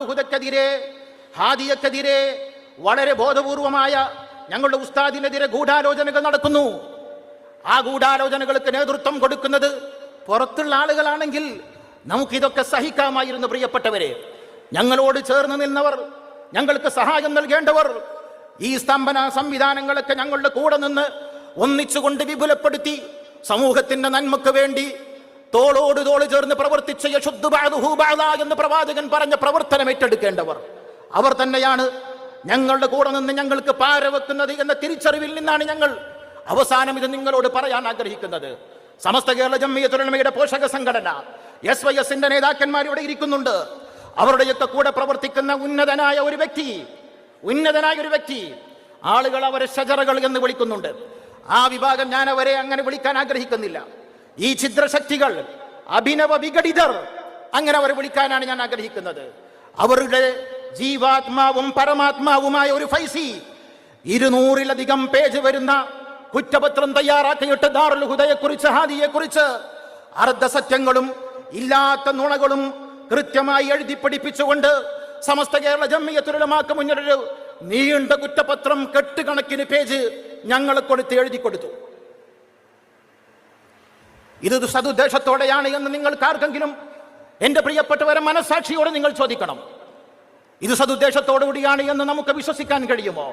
ഹുദക്കെതിരെ ഹാദിയക്കെതിരെ വളരെ ബോധപൂർവമായ ഞങ്ങളുടെ ഉസ്താദിനെതിരെ ഗൂഢാലോചനകൾ നടക്കുന്നു. ആ ഗൂഢാലോചനകൾക്ക് നേതൃത്വം കൊടുക്കുന്നത് പുറത്തുള്ള ആളുകളാണെങ്കിൽ നമുക്കിതൊക്കെ സഹിക്കാമായിരുന്നു പ്രിയപ്പെട്ടവരെ. ഞങ്ങളോട് ചേർന്ന് നിന്നവർ ഞങ്ങൾക്ക് സഹായം നൽകേണ്ടവർ ഈ സ്തംഭന സംവിധാനങ്ങളൊക്കെ ഞങ്ങളുടെ കൂടെ നിന്ന് ഒന്നിച്ചുകൊണ്ട് വിപുലപ്പെടുത്തി സമൂഹത്തിന്റെ നന്മക്ക് വേണ്ടി തോളോട് തോൾ ചേർന്ന് പ്രവർത്തിച്ച എന്ന് പ്രവാചകൻ പറഞ്ഞ പ്രവർത്തനം ഏറ്റെടുക്കേണ്ടവർ. അവർ തന്നെയാണ് ഞങ്ങളുടെ കൂടെ നിന്ന് ഞങ്ങൾക്ക് പാര വെക്കുന്നത് എന്ന തിരിച്ചറിവിൽ നിന്നാണ് ഞങ്ങൾ. അവസാനം ഇത് നിങ്ങളോട് പറയാൻ ആഗ്രഹിക്കുന്നത്. സമസ്ത കേരള ജമ്മിയത്തുലമയുടെ പോഷക സംഘടന എസ് വൈ എസിന്റെ നേതാക്കന്മാർ ഇവിടെ ഇരിക്കുന്നുണ്ട്. അവരുടെയൊക്കെ കൂടെ പ്രവർത്തിക്കുന്ന ഉന്നതനായ ഒരു വ്യക്തി ഉന്നതനായ ഒരു വ്യക്തി ആളുകൾ അവരെ ഷജറകൾ എന്ന് വിളിക്കുന്നുണ്ട്. ആ വിഭാഗം ഞാൻ അവരെ അങ്ങനെ വിളിക്കാൻ ആഗ്രഹിക്കുന്നില്ല. ഈ ചിത്രശക്തികൾ അഭിനവ വിഘടിതർ അങ്ങനെ അവരെ വിളിക്കാനാണ് ഞാൻ ആഗ്രഹിക്കുന്നത്. അവരുടെ ജീവാത്മാവും പരമാത്മാവുമായ ഒരു ഫൈസി ഇരുന്നൂറിലധികം പേജ് വരുന്ന കുറ്റപത്രം തയ്യാറാക്കിയിട്ട് ദാറുൽ ഹുദയെക്കുറിച്ച് ഹാദിയെക്കുറിച്ച് അർദ്ധസത്യങ്ങളും ഇല്ലാത്ത നുണകളും കൃത്യമായി എഴുതി പഠിപ്പിച്ചുകൊണ്ട് സമസ്ത കേരള ജമ്മിയത്തുലമാക്ക് മുന്നിലൊരു നീണ്ട കുറ്റപത്രം കെട്ടുകണക്കിന് പേജ് ഞങ്ങൾ കൊടുത്ത് എഴുതി കൊടുത്തു. ഇത് സതുദ്ദേശത്തോടെയാണ് എന്ന് നിങ്ങൾക്ക് ആർക്കെങ്കിലും എന്റെ പ്രിയപ്പെട്ടവരെ മനസാക്ഷിയോടെ നിങ്ങൾ ചോദിക്കണം. ഇത് സതുദ്ദേശത്തോടുകൂടിയാണ് എന്ന് നമുക്ക് വിശ്വസിക്കാൻ കഴിയുമോ?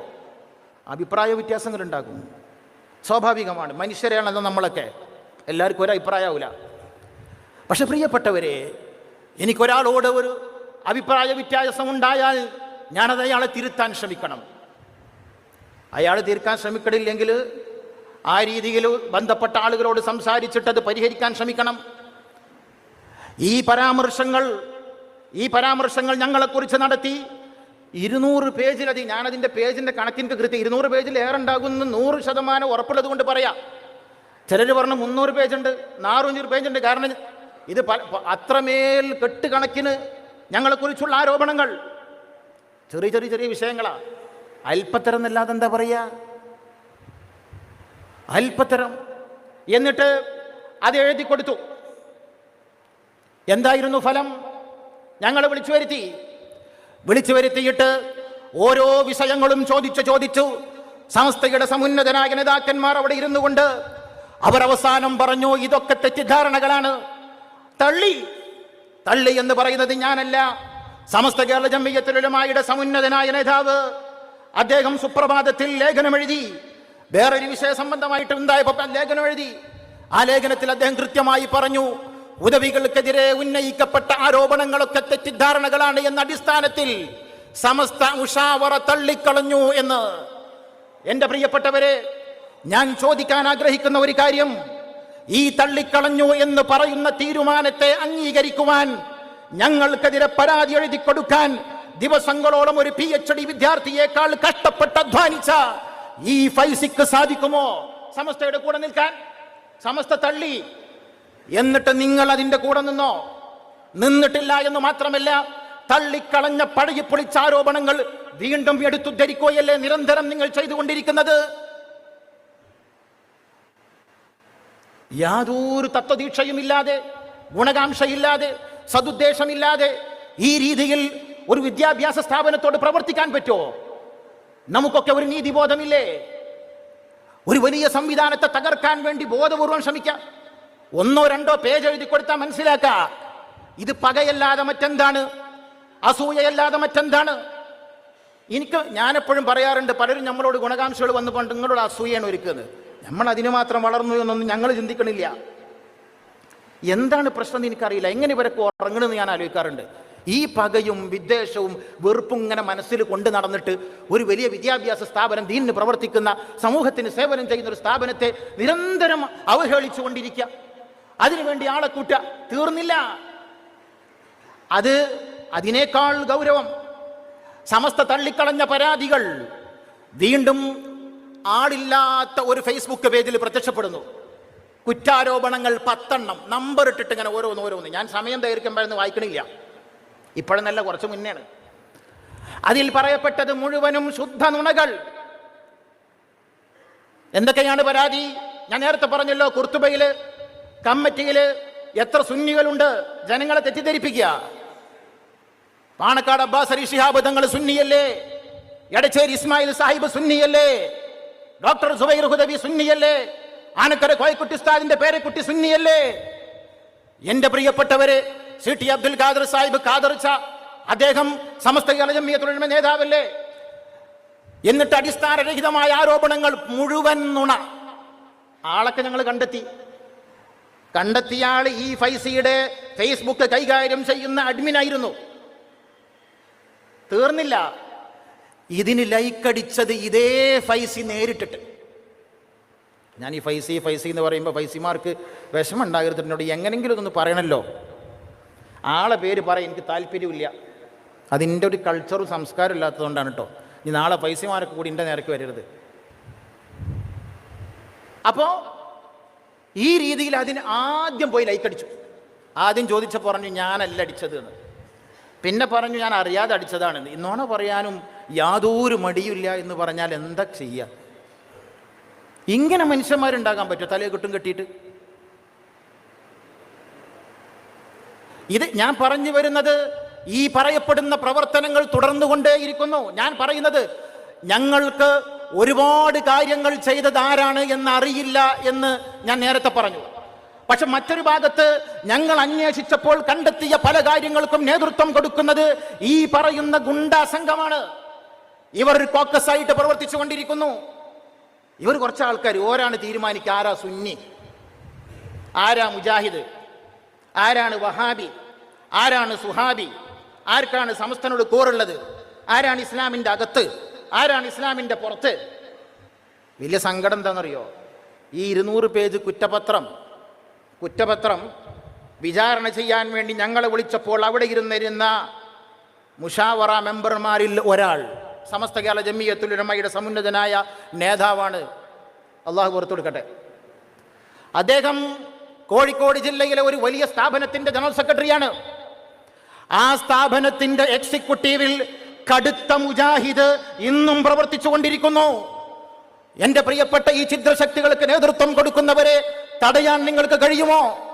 അഭിപ്രായ വ്യത്യാസങ്ങൾ ഉണ്ടാകും സ്വാഭാവികമാണ്. മനുഷ്യരാണെന്ന് നമ്മളൊക്കെ എല്ലാവർക്കും ഒരു അഭിപ്രായമാവില്ല പക്ഷെ പ്രിയപ്പെട്ടവരെ എനിക്കൊരാളോട് ഒരു അഭിപ്രായ വ്യത്യാസം ഉണ്ടായാൽ ഞാനത് അയാളെ തിരുത്താൻ ശ്രമിക്കണം. അയാൾ തീർക്കാൻ ശ്രമിക്കണില്ലെങ്കിൽ ആ രീതിയിൽ ബന്ധപ്പെട്ട ആളുകളോട് സംസാരിച്ചിട്ട് അത് പരിഹരിക്കാൻ ശ്രമിക്കണം. ഈ പരാമർശങ്ങൾ ഈ പരാമർശങ്ങൾ ഞങ്ങളെക്കുറിച്ച് നടത്തി. ഇരുന്നൂറ് പേജിലധികം ഞാനതിന്റെ പേജിന്റെ കണക്കിന്റെ കൃത്യം ഇരുന്നൂറ് പേജിൽ ഏറെ ഉണ്ടാകുന്ന നൂറ് ശതമാനം ഉറപ്പുള്ളത് കൊണ്ട് പറയാം. ചിലർ പറഞ്ഞു മുന്നൂറ് പേജുണ്ട് നാനൂറ് പേജുണ്ട്. കാരണം ഇത് അത്രമേൽ കെട്ട് കണക്കിന് കെട്ടുകണക്കിന് ഞങ്ങളെക്കുറിച്ചുള്ള ആരോപണങ്ങൾ. ചെറിയ ചെറിയ ചെറിയ വിഷയങ്ങളാണ് അല്പത്തരം എന്നല്ലാതെ എന്താ പറയുക അല്പത്തരം. എന്നിട്ട് അത് എഴുതി കൊടുത്തു. എന്തായിരുന്നു ഫലം? ഞങ്ങൾ വിളിച്ചു വരുത്തി. വിളിച്ചു വരുത്തിയിട്ട് ഓരോ വിഷയങ്ങളും ചോദിച്ചു ചോദിച്ചു. സംസ്ഥയുടെ സമുന്നതനായ നേതാക്കന്മാർ അവിടെ ഇരുന്നു കൊണ്ട് അവർ അവസാനം പറഞ്ഞു ഇതൊക്കെ തെറ്റിദ്ധാരണകളാണ്. തള്ളി. തള്ളി എന്ന് പറയുന്നത് ഞാനല്ല. സമസ്ത കേരള ജമ്മിയത്തിലുലമായുടെ സമുന്നതനായ നേതാവ്. അദ്ദേഹം സുപ്രഭാതത്തിൽ ലേഖനം എഴുതി വേറൊരു വിഷയ സംബന്ധമായിട്ട് ഉണ്ടായപ്പോ ലേഖനം എഴുതി. ആ ലേഖനത്തിൽ അദ്ദേഹം കൃത്യമായി പറഞ്ഞു ഉദവികൾക്കെതിരെ ഉന്നയിക്കപ്പെട്ട ആരോപണങ്ങളൊക്കെ തെറ്റിദ്ധാരണകളാണ് എന്ന അടിസ്ഥാനത്തിൽ സമസ്ത ഉഷാവറ തള്ളിക്കളഞ്ഞു എന്ന്. എന്റെ പ്രിയപ്പെട്ടവരെ ഞാൻ ചോദിക്കാൻ ആഗ്രഹിക്കുന്ന ഒരു കാര്യം. ഈ തള്ളിക്കളഞ്ഞു എന്ന് പറയുന്ന തീരുമാനത്തെ അംഗീകരിക്കുവാൻ ഞങ്ങൾക്കെതിരെ പരാതി എഴുതി കൊടുക്കാൻ ദിവസങ്ങളോളം ഒരു പി എച്ച് ഡി വിദ്യാർത്ഥിയേക്കാൾ കഷ്ടപ്പെട്ട് അധ്വാനിച്ച ഈ ഫൈസിക്ക് സാധിക്കുമോ? സമസ്തയുടെ കൂടെ നിൽക്കാൻ. സമസ്ത തള്ളി. എന്നിട്ട് നിങ്ങൾ അതിന്റെ കൂടെ നിന്നോ? നിന്നിട്ടില്ല എന്ന് മാത്രമല്ല തള്ളിക്കളഞ്ഞ പഴകി പൊളിച്ച ആരോപണങ്ങൾ വീണ്ടും എടുത്തുദ്ധരിക്കുകയല്ലേ നിരന്തരം നിങ്ങൾ ചെയ്തുകൊണ്ടിരിക്കുന്നത്? യാതൊരു തത്വദീക്ഷയുമില്ലാതെ ഗുണകാംക്ഷയില്ലാതെ സതുദ്ദേശമില്ലാതെ ഈ രീതിയിൽ ഒരു വിദ്യാഭ്യാസ സ്ഥാപനത്തോട് പ്രവർത്തിക്കാൻ പറ്റുമോ? നമുക്കൊക്കെ ഒരു നീതിബോധമില്ലേ? ഒരു വലിയ സംവിധാനത്തെ തകർക്കാൻ വേണ്ടി ബോധപൂർവം ശ്രമിക്കാം. ഒന്നോ രണ്ടോ പേജ് എഴുതി കൊടുത്താൽ മനസ്സിലാക്ക. ഇത് പകയല്ലാതെ മറ്റെന്താണ്? അസൂയയല്ലാതെ മറ്റെന്താണ്? എനിക്ക് ഞാനെപ്പോഴും പറയാറുണ്ട് പലരും നമ്മളോട് ഗുണകാംക്ഷകൾ വന്ന് കൊണ്ട് നിങ്ങളോട് അസൂയാണ് ഒരുക്കുന്നത്. നമ്മൾ അതിന് മാത്രം വളർന്നു എന്നൊന്നും ഞങ്ങൾ ചിന്തിക്കണില്ല. എന്താണ് പ്രശ്നം എനിക്കറിയില്ല. എങ്ങനെ ഇവരൊക്കെ ഉറങ്ങണമെന്ന് ഞാൻ ആലോചിക്കാറുണ്ട്. ഈ പകയും വിദ്വേഷവും വെറുപ്പും ഇങ്ങനെ മനസ്സിൽ കൊണ്ട് നടന്നിട്ട് ഒരു വലിയ വിദ്യാഭ്യാസ സ്ഥാപനം ദീനിന് പ്രവർത്തിക്കുന്ന സമൂഹത്തിന് സേവനം ചെയ്യുന്ന ഒരു സ്ഥാപനത്തെ നിരന്തരം അവഹേളിച്ചുകൊണ്ടിരിക്കുക. അതിനുവേണ്ടി ആളെ കൂട്ട തീർന്നില്ല. അത് അതിനേക്കാൾ ഗൗരവം. സമസ്ത തള്ളിക്കളഞ്ഞ പരാതികൾ വീണ്ടും ആളില്ലാത്ത ഒരു ഫേസ്ബുക്ക് പേജിൽ പ്രത്യക്ഷപ്പെടുന്നു. കുറ്റാരോപണങ്ങൾ പത്തെണ്ണം. നമ്പർ ഇട്ടിട്ട് ഇങ്ങനെ ഓരോന്ന് ഓരോന്ന്. ഞാൻ സമയം ദൈർഘ്യമ്പോഴൊന്നും വായിക്കണില്ല. ഇപ്പോഴെന്നല്ല കുറച്ച് മുന്നെയാണ് അതിൽ പറയപ്പെട്ടത് മുഴുവനും ശുദ്ധ നുണകൾ. എന്തൊക്കെയാണ് പരാതി? ഞാൻ നേരത്തെ പറഞ്ഞല്ലോ കുർത്തുബയിൽ കമ്മിറ്റിയിൽ എത്ര സുന്നികളുണ്ട് ജനങ്ങളെ തെറ്റിദ്ധരിപ്പിക്കുക. പാണക്കാട് അബ്ബാസ് അലി ശിഹാബ് തങ്ങൾ സുന്നിയല്ലേ? എടച്ചേരി ഇസ്മായിൽ സാഹിബ് സുന്നിയല്ലേ? ഡോക്ടർ സുബൈർ ഹുദവി സുന്നിയല്ലേ? ആനക്കര കോയക്കുട്ടി ഉസ്താദിന്റെ പേരെക്കുട്ടി സുന്നിയല്ലേ? എന്റെ പ്രിയപ്പെട്ടവര് സി ടി അബ്ദുൽ ഖാദർ സാഹിബ് ഖാദർച്ച. അദ്ദേഹം സമസ്ത ജമിയത്തുലമ നേതാവല്ലേ? എന്നിട്ട് അടിസ്ഥാനരഹിതമായ ആരോപണങ്ങൾ മുഴുവൻ നുണ. ആളൊക്കെ ഞങ്ങൾ കണ്ടെത്തി. കണ്ടെത്തിയ ആൾ ഈ ഫൈസിയുടെ ഫേസ്ബുക്ക് കൈകാര്യം ചെയ്യുന്ന അഡ്മിൻ ആയിരുന്നു തീർന്നില്ല. ഇതിന് ലൈക്ക് അടിച്ചത് ഇതേ ഫൈസി നേരിട്ടിട്ട്. ഞാൻ ഈ ഫൈസി ഫൈസി എന്ന് പറയുമ്പോൾ ഫൈസിമാർക്ക് വിഷമം ഉണ്ടാകരുത് എന്നോട് എങ്ങനെങ്കിലും ഇതൊന്ന് പറയണല്ലോ. ആളെ പേര് പറ എനിക്ക് താല്പര്യമില്ല. അതിന്റെ ഒരു കൾച്ചറും സംസ്കാരം ഇല്ലാത്തതുകൊണ്ടാണ് കേട്ടോ. ഇനി നാളെ പൈസമാരൊക്കെ കൂടി എന്റെ നേരക്ക് വരരുത്. അപ്പോൾ ഈ രീതിയിൽ അതിന് ആദ്യം പോയി ലൈക്കടിച്ചു ആദ്യം ചോദിച്ചപ്പോൾ പറഞ്ഞു ഞാനല്ല അടിച്ചത് എന്ന്. പിന്നെ പറഞ്ഞു ഞാൻ അറിയാതെ അടിച്ചതാണെന്ന് ഇന്നോണ പറയാനും യാതൊരു മടിയില്ല എന്ന് പറഞ്ഞാൽ എന്താ ചെയ്യുക ഇങ്ങനെ മനുഷ്യന്മാരുണ്ടാകാൻ പറ്റുമോ? തലയെ കെട്ടും കെട്ടിയിട്ട്. ഇത് ഞാൻ പറഞ്ഞു വരുന്നത് ഈ പറയപ്പെടുന്ന പ്രവർത്തനങ്ങൾ തുടർന്നു തുടർന്നുകൊണ്ടേയിരിക്കുന്നു. ഞാൻ പറയുന്നത് ഞങ്ങൾക്ക് ഒരുപാട് കാര്യങ്ങൾ ചെയ്തത് ആരാണ് എന്ന് അറിയില്ല എന്ന് ഞാൻ നേരത്തെ പറഞ്ഞു. പക്ഷെ മറ്റൊരു ഭാഗത്ത് ഞങ്ങൾ അന്വേഷിച്ചപ്പോൾ കണ്ടെത്തിയ പല കാര്യങ്ങൾക്കും നേതൃത്വം കൊടുക്കുന്നത് ഈ പറയുന്ന ഗുണ്ടാ സംഘമാണ്. ഇവർ ഒരു കോക്കസ് ആയിട്ട് പ്രവർത്തിച്ചു കൊണ്ടിരിക്കുന്നു ഇവർ കുറച്ച് ആൾക്കാർ ഓരാണ് തീരുമാനിക്കുക. ആരാ സുന്നി? ആരാ മുജാഹിദ്? ആരാണ് വഹാബി? ആരാണ് സുഹാബി? ആർക്കാണ് സമസ്തനോട് കൂറുള്ളത്? ആരാണ് ഇസ്ലാമിന്റെ അകത്ത്? ആരാണ് ഇസ്ലാമിന്റെ പുറത്ത്? വലിയ സങ്കടം എന്താണെന്നറിയോ? ഈ ഇരുന്നൂറ് പേജ് കുറ്റപത്രം കുറ്റപത്രം വിചാരണ ചെയ്യാൻ വേണ്ടി ഞങ്ങളെ വിളിച്ചപ്പോൾ അവിടെ ഇരുന്നിരുന്ന മുഷാവറ മെമ്പർമാരിൽ ഒരാൾ സമസ്ത കേരള ജമ്മിയത്തുലമയുടെ സമുന്നതനായ നേതാവാണ്. അള്ളാഹു പുറത്തു കൊടുക്കട്ടെ. അദ്ദേഹം കോഴിക്കോട് ജില്ലയിലെ ഒരു വലിയ സ്ഥാപനത്തിന്റെ ജനറൽ സെക്രട്ടറിയാണ്. ആ സ്ഥാപനത്തിന്റെ എക്സിക്യൂട്ടീവിൽ കടുത്ത മുജാഹിദ് ഇന്നും പ്രവർത്തിച്ചു കൊണ്ടിരിക്കുന്നു എന്റെ പ്രിയപ്പെട്ട ഈ ചിത്രശക്തികൾക്ക് നേതൃത്വം കൊടുക്കുന്നവരെ തടയാൻ നിങ്ങൾക്ക് കഴിയുമോ?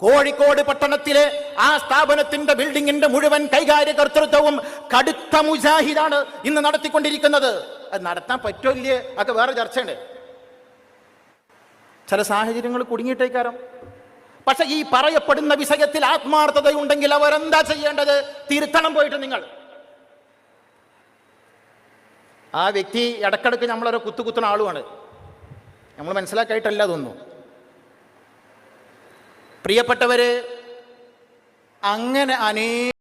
കോഴിക്കോട് പട്ടണത്തിലെ ആ സ്ഥാപനത്തിന്റെ ബിൽഡിങ്ങിന്റെ മുഴുവൻ കൈകാര്യ കർത്തൃത്വവും കടുത്ത മുജാഹിദാണ് ഇന്ന് നടത്തിക്കൊണ്ടിരിക്കുന്നത്. അത് നടത്താൻ പറ്റില്ലേ അതൊക്കെ വേറെ ചർച്ചയുണ്ട്. ചില സാഹചര്യങ്ങൾ കുടുങ്ങിയിട്ടേക്കാരം. പക്ഷെ ഈ പറയപ്പെടുന്ന വിഷയത്തിൽ ആത്മാർത്ഥതയുണ്ടെങ്കിൽ അവരെന്താ ചെയ്യേണ്ടത്? തിരുത്തണം പോയിട്ട് നിങ്ങൾ. ആ വ്യക്തി ഇടക്കിടക്ക് നമ്മളൊരു കുത്തുകുത്തുന്ന ആളുമാണ്. നമ്മൾ മനസ്സിലാക്കായിട്ടല്ല തോന്നുന്നു പ്രിയപ്പെട്ടവര് അങ്ങനെ അനേ